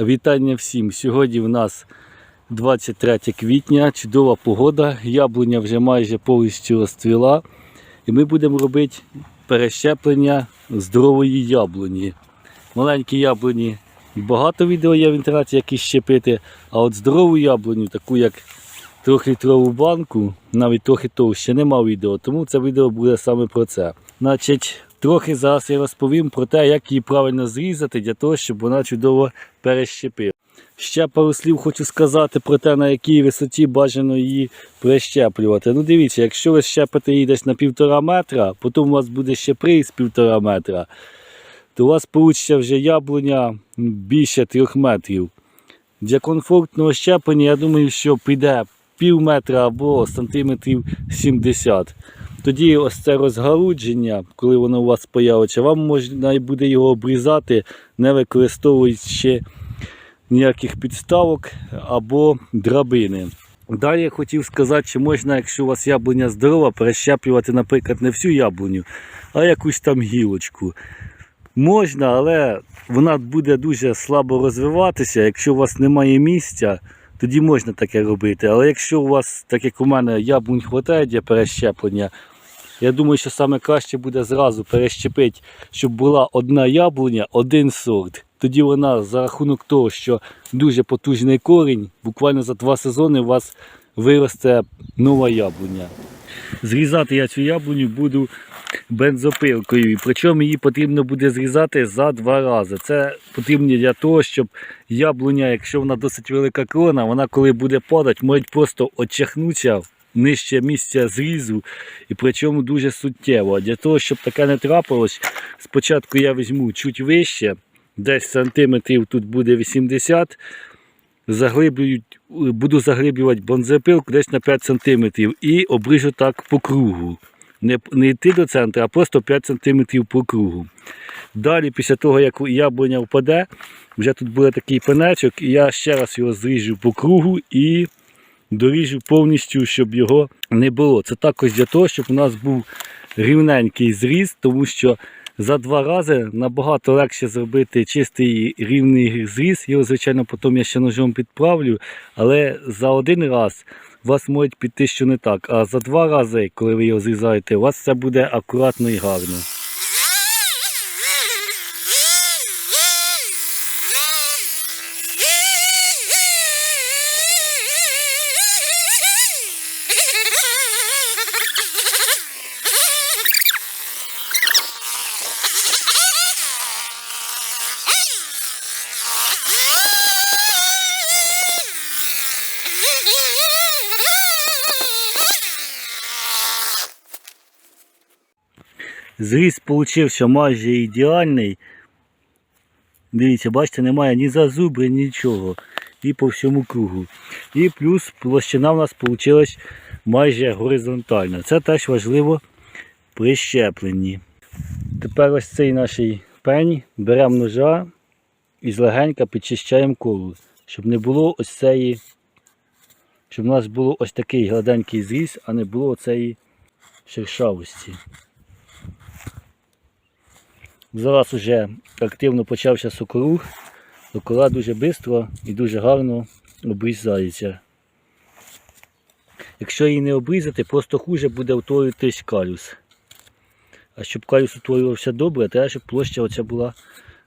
Вітання всім! Сьогодні в нас 23 квітня, чудова погода, яблуня вже майже повністю розцвіла. І ми будемо робити перещеплення здорової яблуні. Маленькі яблуні багато відео є в інтернеті, які щепити, а от здорову яблуню, таку як трьохлітрову банку, навіть трохи товще, нема відео, тому це відео буде саме про це. Значить, трохи зараз я розповім про те, як її правильно зрізати для того, щоб вона чудово перещепила. Ще пару слів хочу сказати про те, на якій висоті бажано її прищеплювати. Ну дивіться, якщо ви щепите її десь на півтора метра, потім у вас буде ще приїзд півтора метра, то у вас вийде вже яблуня більше трьох метрів. Для комфортного щеплення, я думаю, що піде пів метра або сантиметрів 70. Тоді ось це розгарудження, коли воно у вас появиться, вам можна буде його обрізати, не використовуючи ніяких підставок або драбини. Далі я хотів сказати, чи можна, якщо у вас яблуня здорова, перещеплювати, наприклад, не всю яблуню, а якусь там гілочку. Можна, але вона буде дуже слабо розвиватися. Якщо у вас немає місця, тоді можна таке робити. Але якщо у вас, так як у мене, яблунь хватає для перещеплення, я думаю, що саме краще буде зразу перещепити, щоб була одна яблуня, один сорт. Тоді вона за рахунок того, що дуже потужний корінь, буквально за два сезони у вас виросте нова яблуня. Зрізати я цю яблуню буду бензопилкою. Причому її потрібно буде зрізати за два рази. Це потрібно для того, щоб яблуня, якщо вона досить велика крона, вона коли буде падати, може просто очахнутися нижче місця зрізу, і причому дуже суттєво. Для того, щоб таке не трапилось, спочатку я візьму чуть вище, десь сантиметрів тут буде 80 заглиблюють, буду заглиблювати бензопилку десь на 5 см і обріжу так по кругу. Не, не йти до центру, а просто 5 см по кругу. Далі, після того, як яблуня впаде, вже тут буде такий пенечок, і я ще раз його зріжу по кругу і доріжу повністю, щоб його не було. Це також для того, щоб у нас був рівненький зріз, тому що за два рази набагато легше зробити чистий рівний зріз. Його, звичайно, потім я ще ножом підправлю, але за один раз у вас може піти що не так. А за два рази, коли ви його зрізаєте, у вас все буде акуратно і гарно. Зріз получився майже ідеальний. Дивіться, бачите, немає ні зазубри, нічого. І по всьому кругу. І плюс площина в нас вийшла майже горизонтальна. Це теж важливо при щепленні. Тепер ось цей наш пень беремо ножа і злегенька підчищаємо колу, щоб не було ось цієї, щоб у нас було ось такий гладенький зріз, а не було оцеї шершавості. Зараз вже активно почався сокорух, сокола дуже швидко і дуже гарно обрізається. Якщо її не обрізати, просто хуже буде утворюватись калюс. А щоб калюс утворювався добре, треба, щоб площа оця була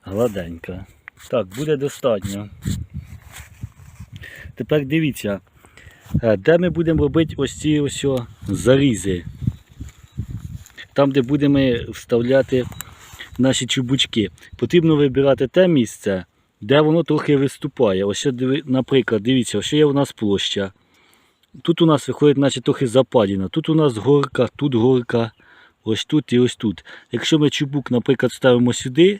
гладенька. Так, буде достатньо. Тепер дивіться, е, де ми будемо робити ось ці ось зарізи. Там, де будемо вставляти наші чубучки. Потрібно вибирати те місце, де воно трохи виступає. Ось, наприклад, дивіться, що є у нас площа. Тут у нас виходить, наче трохи западіна. Тут у нас горка, тут горка, ось тут і ось тут. Якщо ми чубук, наприклад, ставимо сюди,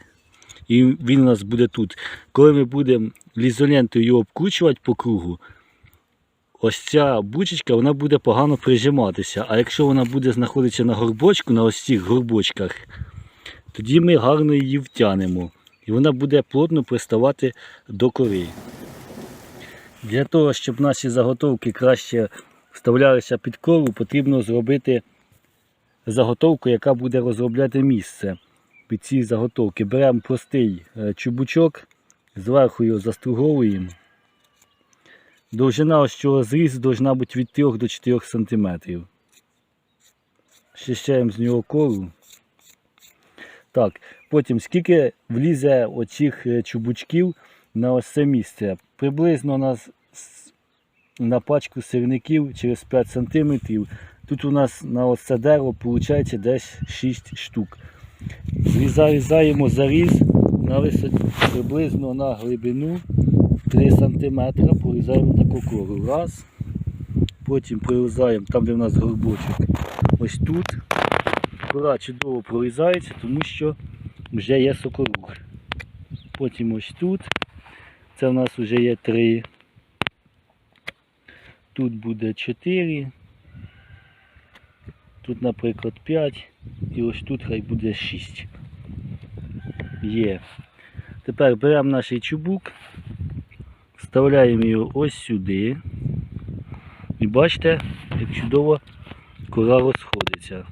і він у нас буде тут. Коли ми будемо лізолентою його обкручувати по кругу, ось ця бучечка вона буде погано прижиматися. А якщо вона буде знаходитися на горбочку, на ось цих горбочках, тоді ми гарно її втягнемо. І вона буде плотно приставати до кори. Для того, щоб наші заготовки краще вставлялися під кору, потрібно зробити заготовку, яка буде розробляти місце під ці заготовки. Беремо простий е, чубучок, зверху його заструговуємо. Довжина ось цього зрізу повинна бути від 3 до 4 см. Щищаємо з нього кору. Так, потім скільки влізе оцих е, чубучків на ось це місце? Приблизно на, на пачку сирників через 5 см. Тут у нас на ось це дерево виходить десь 6 штук. Зарізаємо заріз на висоті приблизно на глибину 3 см. Порізаємо таку кору. Раз. Потім прорізаємо там, де в нас горбочок. Ось тут. Кора чудово прорізається, тому що вже є сокорух. Потім ось тут. Це в нас вже є 3. Тут буде 4. Тут, наприклад, 5. І ось тут хай буде 6. Є. Тепер беремо наш чубук, вставляємо його ось сюди. І бачите, як чудово кора розходиться.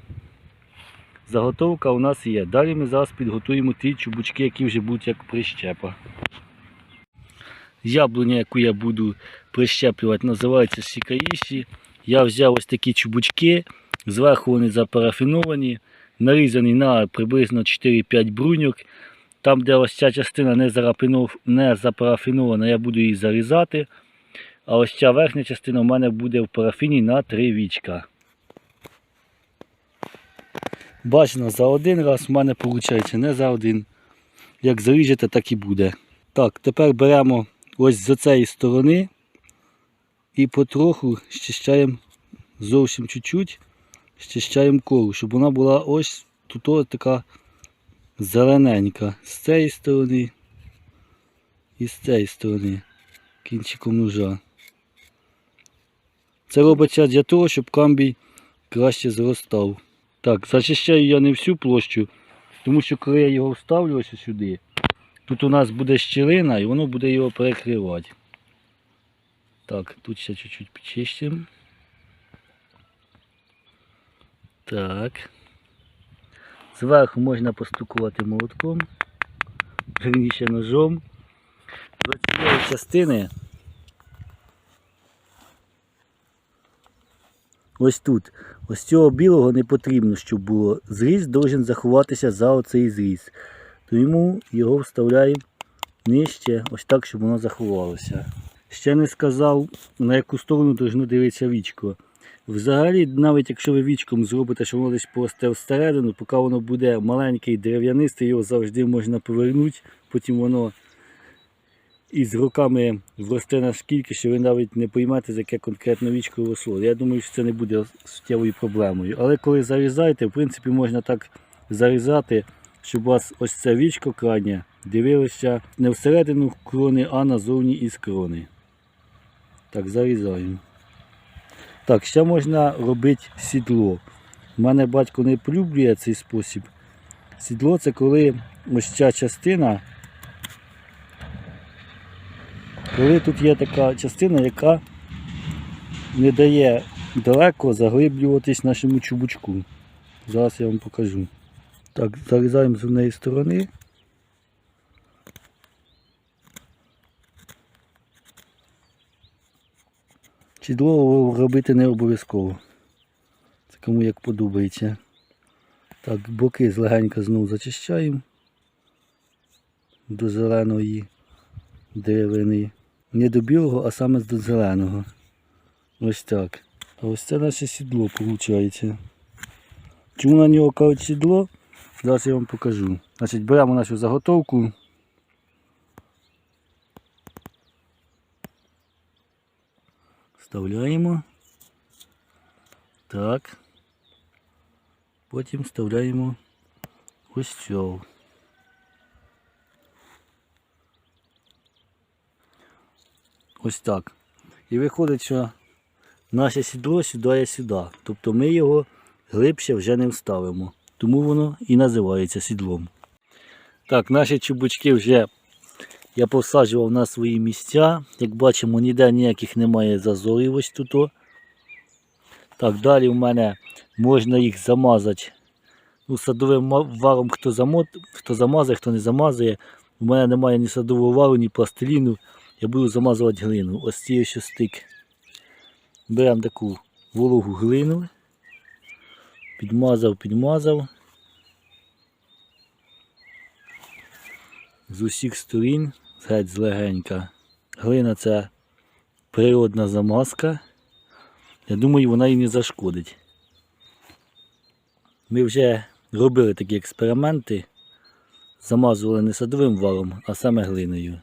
Заготовка у нас є. Далі ми зараз підготуємо ті чубучки, які вже будуть як прищепа. Яблуня, яку я буду прищеплювати, називається сікаїші. Я взяв ось такі чубучки, зверху вони запарафіновані, нарізані на приблизно 4-5 бруньок. Там, де ось ця частина не, не запарафінована, я буду її зарізати. А ось ця верхня частина у мене буде в парафіні на 3 вічка. Бачно, за один раз в мене виходить, не за один. Як заріжете, так і буде. Так, тепер беремо ось з цієї сторони і потроху щищаємо зовсім чуть-чуть, щищаємо кору, щоб вона була ось тут така зелененька. З цієї сторони і з цієї сторони кінчиком ножа. Це робиться для того, щоб камбій краще зростав. Так, зачищаю я не всю площу, тому що коли я його вставлю ось сюди, тут у нас буде щілина і воно буде його перекривати. Так, тут ще чуть-чуть підчищимо. Так. Зверху можна постукувати молотком, верніше ножом. До цієї частини ось тут. Ось цього білого не потрібно, щоб було. Зріз должен заховатися за оцей зріз. Тому його вставляємо нижче, ось так, щоб воно заховалося. Ще не сказав, на яку сторону должно дивитися вічко. Взагалі, навіть якщо ви вічком зробите, що воно десь поросте всередину, поки воно буде маленьке і дерев'янисте, його завжди можна повернути, потім воно із роками вросте наскільки, що ви навіть не поймете, за яке конкретно вічко росло. Я думаю, що це не буде суттєвою проблемою. Але коли зарізаєте, в принципі, можна так зарізати, щоб у вас ось це вічко крайнє дивилося не всередину крони, а назовні із крони. Так, зарізаємо. Так, ще можна робити сідло. У мене батько не полюблює цей спосіб. Сідло це коли ось ця частина, коли тут є така частина, яка не дає далеко заглиблюватись нашому чубучку. Зараз я вам покажу. Так, зарізаємо з однієї сторони. Сідло робити не обов'язково. Це кому як подобається. Так, боки злегенько знову зачищаємо до зеленої деревини. Не до білого, а саме до зеленого. Ось так. А ось це наше сідло виходить. Чому на нього кажуть сідло? Зараз я вам покажу. Значить, беремо нашу заготовку. Вставляємо. Так. Потім вставляємо ось цього. Ось так. І виходить, що наше сідло сідає сюди. Тобто ми його глибше вже не вставимо. Тому воно і називається сідлом. Так, наші чубучки вже я посаджував на свої місця. Як бачимо, ніде ніяких немає зазорів ось тут. Так, далі в мене можна їх замазати. Ну, садовим варом хто, замо... хто замазує, хто не замазує. У мене немає ні садового вару, ні пластиліну. Я буду замазувати глину. Ось цією що стик. Беремо таку вологу глину. Підмазав, підмазав. З усіх сторін, геть злегенька. Глина це природна замазка. Я думаю, вона їй не зашкодить. Ми вже робили такі експерименти. Замазували не садовим валом, а саме глиною.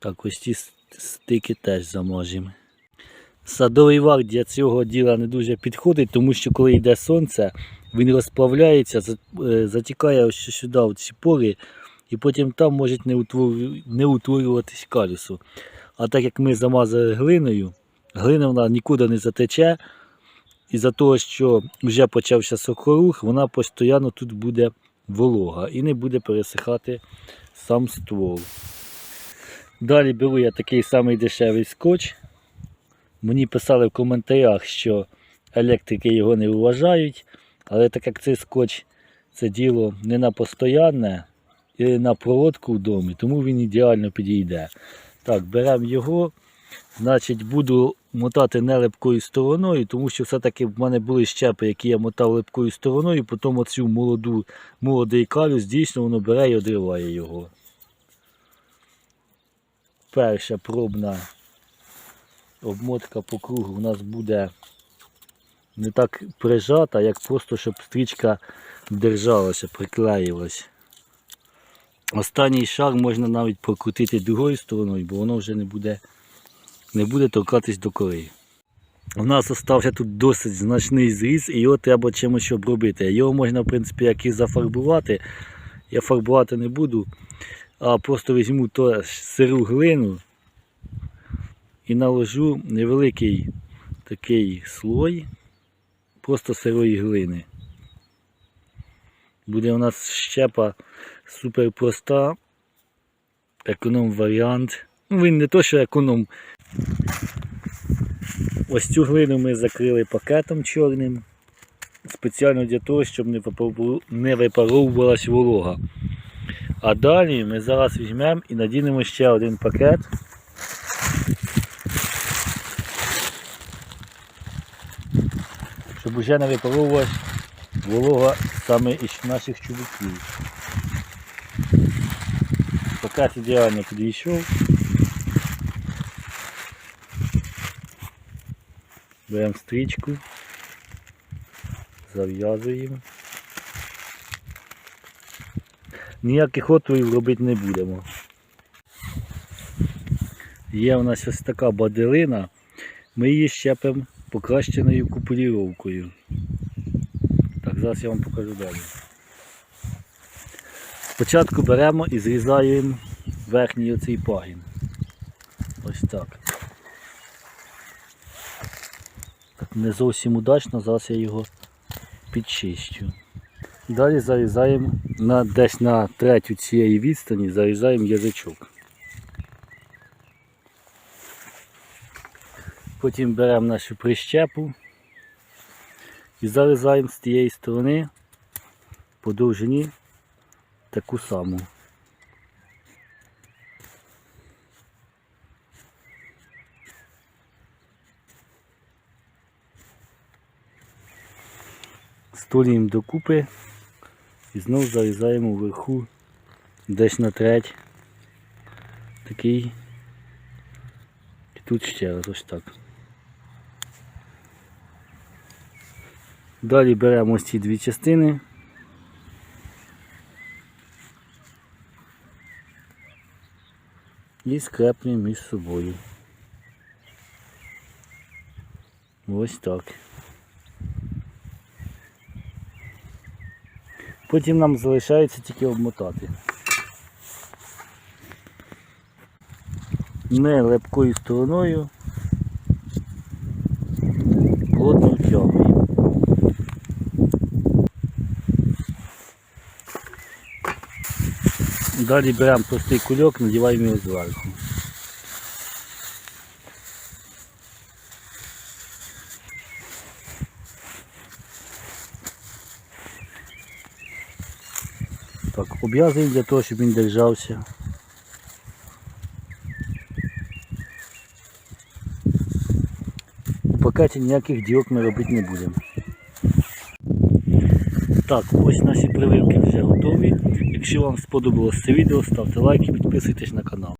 Так, ось ці стики теж замажемо. Садовий вал для цього діла не дуже підходить, тому що коли йде сонце, він розплавляється, е, затікає ось сюди в ці пори, і потім там може не утворюватись калюсу. А так як ми замазали глиною, глина вона нікуди не затече, і за того, що вже почався сокорух, вона постійно тут буде волога і не буде пересихати сам ствол. Далі беру я такий самий дешевий скотч. Мені писали в коментарях, що електрики його не вважають, але так як цей скотч це діло не на постоянне і на проводку в домі, тому він ідеально підійде. Так, беремо його. Значить, буду мотати не липкою стороною, тому що все-таки в мене були щепи, які я мотав липкою стороною, потім оцю молоду, молодий калюс, дійсно воно бере і одриває його. Перша пробна обмотка по кругу у нас буде не так прижата, як просто, щоб стрічка держалася, приклеїлась. Останній шар можна навіть прокрутити другою стороною, бо воно вже не буде, не буде торкатись до кори. У нас залишився тут досить значний зріз і його треба чимось обробити. Його можна, в принципі, як і зафарбувати. Я фарбувати не буду, а просто візьму то сиру глину і наложу невеликий такий слой просто сирої глини. Буде у нас щепа супер проста, економ варіант. Ну, він не то, що економ. Ось цю глину ми закрили пакетом чорним. Спеціально для того, щоб не випаровувалась волога. А далі ми зараз візьмемо і надінемо ще один пакет. Щоб уже не випаровувалась волога саме із наших чубуків. Пакет ідеально підійшов. Беремо стрічку, зав'язуємо. Ніяких отворів робити не будемо. Є у нас ось така баделина, ми її щепимо покращеною купуліровкою. Так, зараз я вам покажу далі. Спочатку беремо і зрізаємо верхній оцей пагін. Ось так. Так не зовсім удачно, зараз я його підчищу. Далі зарізаємо на, десь на третю цієї відстані, зарізаємо язичок. Потім беремо нашу прищепу і зарізаємо з тієї сторони по довжині таку саму. Стулюємо докупи і знову зарізаємо вверху десь на треть. Такий. І тут ще раз ось так. Далі беремо ось ці дві частини. І скреплюємо між собою. Ось так. Потім нам залишається тільки обмотати. Не лепкою стороною. Плотно втягуємо. Далі беремо простий кульок, надіваємо його зверху. Так, обв'язуємо для того, щоб він держався. У пакеті ніяких дірок ми робити не будемо. Так, ось наші прививки вже готові. Якщо вам сподобалось це відео, ставте лайк і підписуйтесь на канал.